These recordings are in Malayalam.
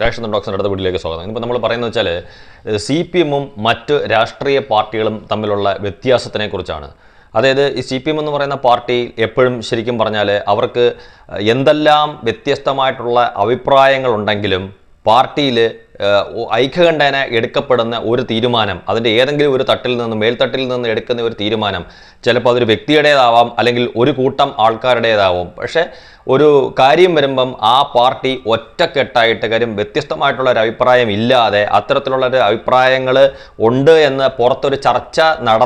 രാഷ്ട്രീയ ഡോക്ടറിന്റെ അടുത്ത വീട്ടിലേക്ക് സ്വാഗതം. ഇന്നിപ്പോൾ നമ്മൾ പറയുന്നത് വെച്ചാൽ സി പി എമ്മും മറ്റ് രാഷ്ട്രീയ പാർട്ടികളും തമ്മിലുള്ള വ്യത്യാസത്തിനെ കുറിച്ചാണ്. അതായത് ഈ സി പി എം എന്ന് പറയുന്ന പാർട്ടി എപ്പോഴും ശരിക്കും പറഞ്ഞാൽ അവർക്ക് എന്തെല്ലാം വ്യത്യസ്തമായിട്ടുള്ള അഭിപ്രായങ്ങളുണ്ടെങ്കിലും പാർട്ടിയിൽ ഐക്യകണ്ഠേന എടുക്കപ്പെടുന്ന ഒരു തീരുമാനം അതിന്റെ ഏതെങ്കിലും ഒരു തട്ടിൽ നിന്ന് മേൽത്തട്ടിൽ നിന്ന് എടുക്കുന്ന ഒരു തീരുമാനം ചിലപ്പോൾ അതൊരു വ്യക്തിയുടേതാവാം അല്ലെങ്കിൽ ഒരു കൂട്ടം ആൾക്കാരുടേതാവും. പക്ഷേ ഒരു കാര്യം വരുമ്പം ആ പാർട്ടി ഒറ്റക്കെട്ടായിട്ട് കാര്യം വ്യത്യസ്തമായിട്ടുള്ള ഒരു അഭിപ്രായം ഇല്ലാതെ അത്തരത്തിലുള്ള ഒരു അഭിപ്രായങ്ങൾ ഉണ്ട് എന്ന് പുറത്തൊരു ചർച്ച നട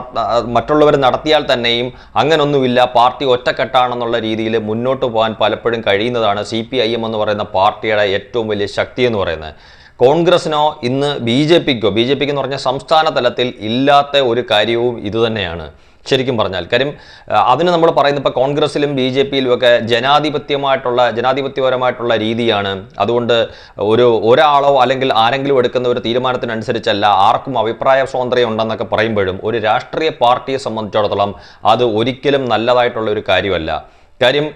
മറ്റുള്ളവർ നടത്തിയാൽ തന്നെയും അങ്ങനൊന്നുമില്ല പാർട്ടി ഒറ്റക്കെട്ടാണെന്നുള്ള രീതിയിൽ മുന്നോട്ട് പോകാൻ പലപ്പോഴും കഴിയുന്നതാണ് സി എന്ന് പറയുന്ന പാർട്ടിയുടെ ഏറ്റവും വലിയ ശക്തി എന്ന് പറയുന്നത്. കോൺഗ്രസിനോ ഇന്ന് ബി ജെ പിക്കോ ബി ജെ പിക്ക് എന്ന് പറഞ്ഞാൽ സംസ്ഥാന തലത്തിൽ ഇല്ലാത്ത ഒരു കാര്യവും ഇതുതന്നെയാണ്. ശരിക്കും പറഞ്ഞാൽ കാര്യം അതിന് നമ്മൾ പറയുന്നത് ഇപ്പോൾ കോൺഗ്രസിലും ബി ജെ പിയിലും ഒക്കെ ജനാധിപത്യമായിട്ടുള്ള ജനാധിപത്യപരമായിട്ടുള്ള രീതിയാണ്. അതുകൊണ്ട് ഒരു ഒരാളോ അല്ലെങ്കിൽ ആരെങ്കിലും എടുക്കുന്ന ഒരു തീരുമാനത്തിനനുസരിച്ചല്ല ആർക്കും അഭിപ്രായ സ്വാതന്ത്ര്യം ഉണ്ടെന്നൊക്കെ പറയുമ്പോഴും ഒരു രാഷ്ട്രീയ പാർട്ടിയെ സംബന്ധിച്ചിടത്തോളം അത് ഒരിക്കലും നല്ലതായിട്ടുള്ള ഒരു കാര്യമല്ല. കാര്യം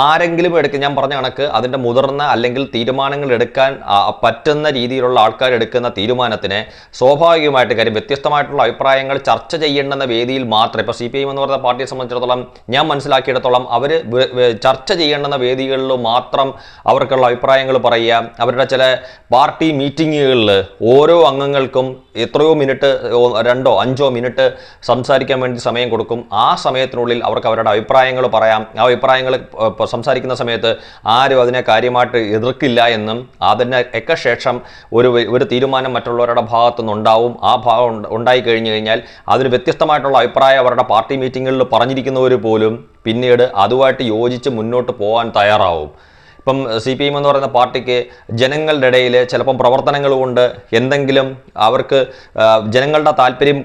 ആരെങ്കിലും എടുക്കുക ഞാൻ പറഞ്ഞ കണക്ക് അതിന്റെ മുതിർന്ന അല്ലെങ്കിൽ തീരുമാനങ്ങൾ എടുക്കാൻ പറ്റുന്ന രീതിയിലുള്ള ആൾക്കാർ എടുക്കുന്ന തീരുമാനത്തിനെ സ്വാഭാവികമായിട്ട് കാര്യം വ്യത്യസ്തമായിട്ടുള്ള അഭിപ്രായങ്ങൾ ചർച്ച ചെയ്യേണ്ടുന്ന വേദിയിൽ മാത്രം ഇപ്പോൾ സി പി എന്ന് പറയുന്ന പാർട്ടിയെ സംബന്ധിച്ചിടത്തോളം ഞാൻ മനസ്സിലാക്കിയിടത്തോളം അവർ ചർച്ച ചെയ്യേണ്ടുന്ന വേദികളിൽ മാത്രം അവർക്കുള്ള അഭിപ്രായങ്ങൾ പറയുക അവരുടെ ചില പാർട്ടി മീറ്റിങ്ങുകളിൽ ഓരോ അംഗങ്ങൾക്കും എത്രയോ മിനിറ്റ് രണ്ടോ അഞ്ചോ മിനിറ്റ് സംസാരിക്കാൻ വേണ്ടി സമയം കൊടുക്കും ആ സമയത്തിനുള്ളിൽ അവർക്ക് അവരുടെ അഭിപ്രായങ്ങൾ പറയാം ആ അഭിപ്രായങ്ങൾ സംസാരിക്കുന്ന സമയത്ത് ആരും അതിനെ കാര്യമായിട്ട് എതിർക്കില്ല എന്നും അതിന് ഒക്കെ ശേഷം ഒരു ഒരു തീരുമാനം മറ്റുള്ളവരുടെ ഭാഗത്തു നിന്നുണ്ടാവും ആ ഭാഗം ഉണ്ടായി കഴിഞ്ഞു കഴിഞ്ഞാൽ അതിന് വ്യത്യസ്തമായിട്ടുള്ള അഭിപ്രായം അവരുടെ പാർട്ടി മീറ്റിങ്ങുകളിൽ പറഞ്ഞിരിക്കുന്നവർ പോലും പിന്നീട് അതുമായിട്ട് യോജിച്ച് മുന്നോട്ട് പോകാൻ തയ്യാറാവും. ഇപ്പം സി പി എം എന്ന് പറയുന്ന പാർട്ടിക്ക് ജനങ്ങളുടെ ഇടയിൽ ചിലപ്പം പ്രവർത്തനങ്ങൾ കൊണ്ട് എന്തെങ്കിലും അവർക്ക് ജനങ്ങളുടെ താല്പര്യം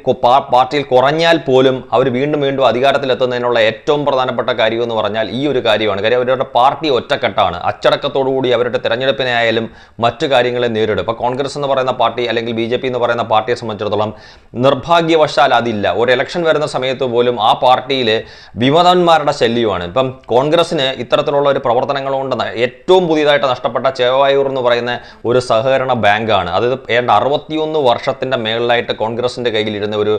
പാർട്ടിയിൽ കുറഞ്ഞാൽ പോലും അവർ വീണ്ടും വീണ്ടും അധികാരത്തിലെത്തുന്നതിനുള്ള ഏറ്റവും പ്രധാനപ്പെട്ട കാര്യം എന്ന് പറഞ്ഞാൽ ഈ ഒരു കാര്യമാണ്. കാര്യം അവരുടെ പാർട്ടി ഒറ്റക്കെട്ടാണ്. അച്ചടക്കത്തോടുകൂടി അവരുടെ തെരഞ്ഞെടുപ്പിനെ ആയാലും മറ്റു കാര്യങ്ങളെ നേരിടും. ഇപ്പോൾ കോൺഗ്രസ് എന്ന് പറയുന്ന പാർട്ടി അല്ലെങ്കിൽ ബി എന്ന് പറയുന്ന പാർട്ടിയെ സംബന്ധിച്ചിടത്തോളം നിർഭാഗ്യവശാൽ അതില്ല. ഒരു ഇലക്ഷൻ വരുന്ന സമയത്ത് പോലും ആ പാർട്ടിയിൽ വിമതന്മാരുടെ ശല്യമാണ്. ഇപ്പം കോൺഗ്രസിന് ഇത്തരത്തിലുള്ള ഒരു പ്രവർത്തനങ്ങൾ കൊണ്ട് ഏറ്റവും പുതിയതായിട്ട് നഷ്ടപ്പെട്ട ചേവായൂർ എന്ന് പറയുന്ന ഒരു സഹകരണ ബാങ്കാണ്. അതായത് ഏതാണ്ട് അറുപത്തിയൊന്ന് വർഷത്തിന്റെ മേളിലായിട്ട് കോൺഗ്രസിന്റെ കയ്യിലിരുന്ന ഒരു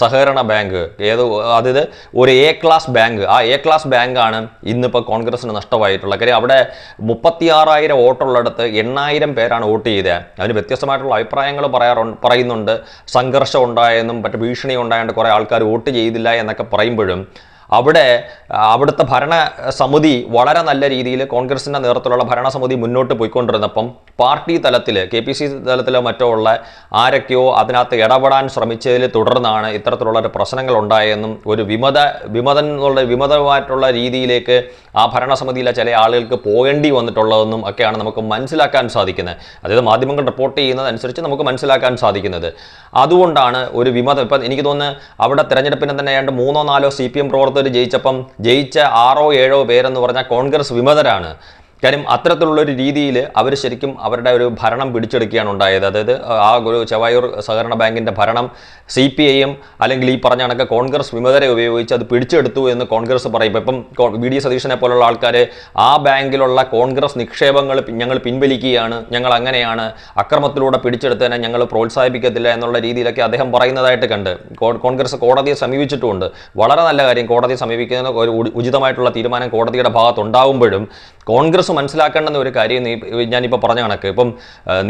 സഹകരണ ബാങ്ക്. ഏത് അതായത് ഒരു എ ക്ലാസ് ബാങ്ക്. ആ എ ക്ലാസ് ബാങ്കാണ് ഇന്നിപ്പോൾ കോൺഗ്രസിന് നഷ്ടമായിട്ടുള്ളത് കാര്യം. അവിടെ മുപ്പത്തിയാറായിരം വോട്ടുള്ളിടത്ത് എണ്ണായിരം പേരാണ് വോട്ട് ചെയ്തത് അതിന് വ്യത്യസ്തമായിട്ടുള്ള അഭിപ്രായങ്ങൾ പറയാറുണ്ട് പറയുന്നുണ്ട്. സംഘർഷം ഉണ്ടായെന്നും മറ്റു ഭീഷണി ഉണ്ടായതുകൊണ്ട് കുറേ ആൾക്കാർ വോട്ട് ചെയ്തില്ല എന്നൊക്കെ പറയുമ്പോഴും അവിടെ അവിടുത്തെ ഭരണ സമിതി വളരെ നല്ല രീതിയിൽ കോൺഗ്രസിന്റെ നേതൃത്വത്തിലുള്ള ഭരണസമിതി മുന്നോട്ട് പോയിക്കൊണ്ടിരുന്നപ്പം പാർട്ടി തലത്തിൽ കെ പി സി തലത്തിലോ മറ്റോ ഉള്ള ആരൊക്കെയോ അതിനകത്ത് ഇടപെടാൻ ശ്രമിച്ചതിൽ തുടർന്നാണ് ഇത്തരത്തിലുള്ള ഒരു പ്രശ്നങ്ങൾ ഉണ്ടായെന്നും ഒരു വിമത വിമതൻ എന്നുള്ള വിമതമായിട്ടുള്ള രീതിയിലേക്ക് ആ ഭരണസമിതിയിലെ ചില ആളുകൾക്ക് പോകേണ്ടി വന്നിട്ടുള്ളതെന്നും ഒക്കെയാണ് നമുക്ക് മനസ്സിലാക്കാൻ സാധിക്കുന്നത്. അതായത് മാധ്യമങ്ങൾ റിപ്പോർട്ട് ചെയ്യുന്നതനുസരിച്ച് നമുക്ക് മനസ്സിലാക്കാൻ സാധിക്കുന്നത്. അതുകൊണ്ടാണ് ഒരു വിമതം ഇപ്പം എനിക്ക് തോന്നുന്നു അവിടെ തിരഞ്ഞെടുപ്പിന് തന്നെ ഏതാണ്ട് മൂന്നോ നാലോ സി പി എം പ്രവർത്തകർ ജയിച്ചപ്പം ജയിച്ച ആറോ ഏഴോ പേരെന്ന് പറഞ്ഞാൽ കോൺഗ്രസ് വിമതരാണ്. കാര്യം അത്തരത്തിലുള്ള ഒരു രീതിയിൽ അവർ ശരിക്കും അവരുടെ ഒരു ഭരണം പിടിച്ചെടുക്കുകയാണ് ഉണ്ടായത്. അതായത് ആ ഒരു ചെവായൂർ സഹകരണ ബാങ്കിന്റെ ഭരണം സി പി ഐ എം അല്ലെങ്കിൽ ഈ പറഞ്ഞ കണക്ക് കോൺഗ്രസ് വിമതരെ ഉപയോഗിച്ച് അത് പിടിച്ചെടുത്തു എന്ന് കോൺഗ്രസ് പറയും. ഇപ്പം വി ഡി സതീശനെ പോലുള്ള ആൾക്കാർ ആ ബാങ്കിലുള്ള കോൺഗ്രസ് നിക്ഷേപങ്ങൾ ഞങ്ങൾ പിൻവലിക്കുകയാണ് ഞങ്ങൾ അങ്ങനെയാണ് അക്രമത്തിലൂടെ പിടിച്ചെടുത്തതിനെ ഞങ്ങൾ പ്രോത്സാഹിപ്പിക്കത്തില്ല എന്നുള്ള രീതിയിലൊക്കെ അദ്ദേഹം പറയുന്നതായിട്ട് കണ്ട്. കോൺഗ്രസ് കോടതിയെ സമീപിച്ചിട്ടുമുണ്ട്. വളരെ നല്ല കാര്യം കോടതിയെ സമീപിക്കുന്ന ഒരു ഉചിതമായിട്ടുള്ള തീരുമാനം കോടതിയുടെ ഭാഗത്തുണ്ടാകുമ്പോഴും കോൺഗ്രസ് മനസ്സിലാക്കേണ്ടുന്ന ഒരു കാര്യം ഞാനിപ്പോൾ പറഞ്ഞ കണക്ക്. ഇപ്പം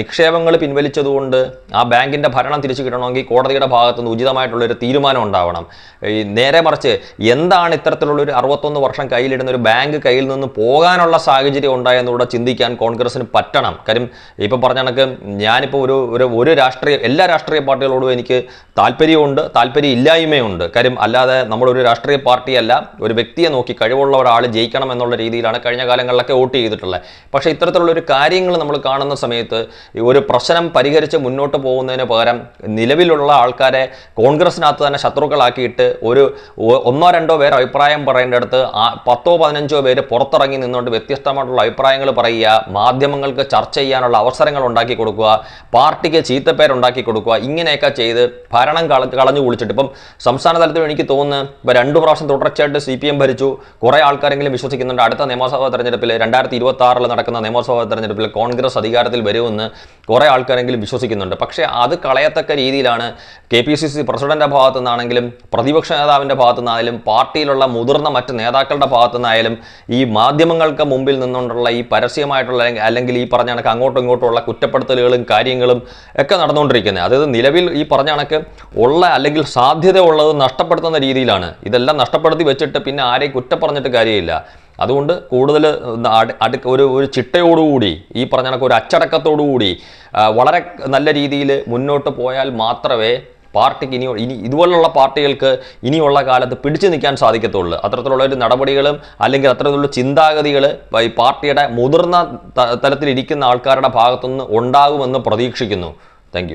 നിക്ഷേപങ്ങൾ പിൻവലിച്ചതുകൊണ്ട് ആ ബാങ്കിന്റെ ഭരണം തിരിച്ചു കിട്ടണമെങ്കിൽ കോടതിയുടെ ഭാഗത്തുനിന്ന് ഉചിതമായിട്ടുള്ളൊരു തീരുമാനം ഉണ്ടാവണം. ഈ നേരെ മറിച്ച് എന്താണ് ഇത്തരത്തിലുള്ളൊരു അറുപത്തൊന്ന് വർഷം കയ്യിലിടുന്ന ഒരു ബാങ്ക് കയ്യിൽ നിന്ന് പോകാനുള്ള സാഹചര്യം ഉണ്ടായെന്നുകൂടെ ചിന്തിക്കാൻ കോൺഗ്രസിന് പറ്റണം. കാര്യം ഇപ്പം പറഞ്ഞ കണക്ക് ഞാനിപ്പോൾ ഒരു ഒരു ഒരു രാഷ്ട്രീയ എല്ലാ രാഷ്ട്രീയ പാർട്ടികളോടും എനിക്ക് താല്പര്യമുണ്ട് താല്പര്യം ഇല്ലായ്മയുണ്ട് കാര്യം അല്ലാതെ നമ്മളൊരു രാഷ്ട്രീയ പാർട്ടിയല്ല ഒരു വ്യക്തിയെ നോക്കി കഴിവുള്ള ഒരാൾ ജയിക്കണം എന്നുള്ള രീതിയിലാണ് കഴിഞ്ഞ കാലങ്ങളിലൊക്കെ വോട്ട് ചെയ്തിട്ടുള്ളത് പക്ഷേ ഇത്തരത്തിലുള്ള ഒരു കാര്യങ്ങൾ നമ്മൾ കാണുന്ന സമയത്ത് ഒരു പ്രശ്നം പരിഹരിച്ച് മുന്നോട്ട് പോകുന്നതിന് പകരം നിലവിലുള്ള ആൾക്കാരെ കോൺഗ്രസിനകത്ത് തന്നെ ശത്രുക്കളാക്കിയിട്ട് ഒരു ഒന്നോ രണ്ടോ പേർ അഭിപ്രായം പറയേണ്ടടുത്ത് പത്തോ പതിനഞ്ചോ പേര് പുറത്തിറങ്ങി നിന്നുകൊണ്ട് വ്യത്യസ്തമായിട്ടുള്ള അഭിപ്രായങ്ങൾ പറയുക മാധ്യമങ്ങൾക്ക് ചർച്ച ചെയ്യാനുള്ള അവസരങ്ങൾ ഉണ്ടാക്കി കൊടുക്കുക പാർട്ടിക്ക് ചീത്തപ്പേരുണ്ടാക്കി കൊടുക്കുക ഇങ്ങനെയൊക്കെ ചെയ്ത് ഭരണം കള കളഞ്ഞു കുളിച്ചിട്ട്. ഇപ്പം സംസ്ഥാന തലത്തിൽ എനിക്ക് തോന്നുന്നു ഇപ്പം രണ്ടു പ്രാവശ്യം തുടർച്ചയായിട്ട് സി ഭരിച്ചു. കുറേ ആൾക്കാരെങ്കിലും വിശ്വസിക്കുന്നുണ്ട്. അടുത്ത നിയമസഭാ തെരഞ്ഞെടുപ്പിൽ രണ്ടായിരത്തി ഇരുപത്തി ആറിൽ നടക്കുന്ന നിയമസഭാ തെരഞ്ഞെടുപ്പിൽ കോൺഗ്രസ് അധികാരത്തിൽ വരുമെന്ന് കുറേ ആൾക്കാരെങ്കിലും വിശ്വസിക്കുന്നുണ്ട്. പക്ഷേ അത് കളയത്തക്ക രീതിയിലാണ് കെ പി സി സി പ്രസിഡന്റിന്റെ ഭാഗത്തു നിന്നാണെങ്കിലും പ്രതിപക്ഷ നേതാവിന്റെ ഭാഗത്തു നിന്നായാലും പാർട്ടിയിലുള്ള മുതിർന്ന മറ്റ് നേതാക്കളുടെ ഭാഗത്തു നിന്നായാലും ഈ മാധ്യമങ്ങൾക്ക് മുമ്പിൽ നിന്നുകൊണ്ടുള്ള ഈ പരസ്യമായിട്ടുള്ള അല്ലെങ്കിൽ- ഈ പറഞ്ഞ കണക്ക് അങ്ങോട്ടും ഇങ്ങോട്ടുമുള്ള കുറ്റപ്പെടുത്തലുകളും കാര്യങ്ങളും ഒക്കെ നടന്നുകൊണ്ടിരിക്കുന്നത്. അതായത് നിലവിൽ ഈ പറഞ്ഞ കണക്ക് ഉള്ള അല്ലെങ്കിൽ സാധ്യത ഉള്ളത് നഷ്ടപ്പെടുത്തുന്ന രീതിയിലാണ്. ഇതെല്ലാം നഷ്ടപ്പെടുത്തി വെച്ചിട്ട് പിന്നെ ആരെയും കുറ്റം പറഞ്ഞിട്ട് കാര്യമില്ല. അതുകൊണ്ട് കൂടുതൽ അടുക്ക ഒരു ഒരു ചിട്ടയോടുകൂടി ഈ പറഞ്ഞ കണക്ക് ഒരു അച്ചടക്കത്തോടുകൂടി വളരെ നല്ല രീതിയിൽ മുന്നോട്ട് പോയാൽ മാത്രമേ പാർട്ടിക്ക് ഇനി ഇനി ഇതുപോലുള്ള പാർട്ടികൾക്ക് ഇനിയുള്ള കാലത്ത് പിടിച്ചു നിൽക്കാൻ സാധിക്കത്തുള്ളൂ. അത്തരത്തിലുള്ള ഒരു നടപടികളും അല്ലെങ്കിൽ അത്തരത്തിലുള്ള ചിന്താഗതികൾ ഈ പാർട്ടിയുടെ മുതിർന്ന തലത്തിലിരിക്കുന്ന ആൾക്കാരുടെ ഭാഗത്തുനിന്ന് ഉണ്ടാകുമെന്ന് പ്രതീക്ഷിക്കുന്നു. താങ്ക്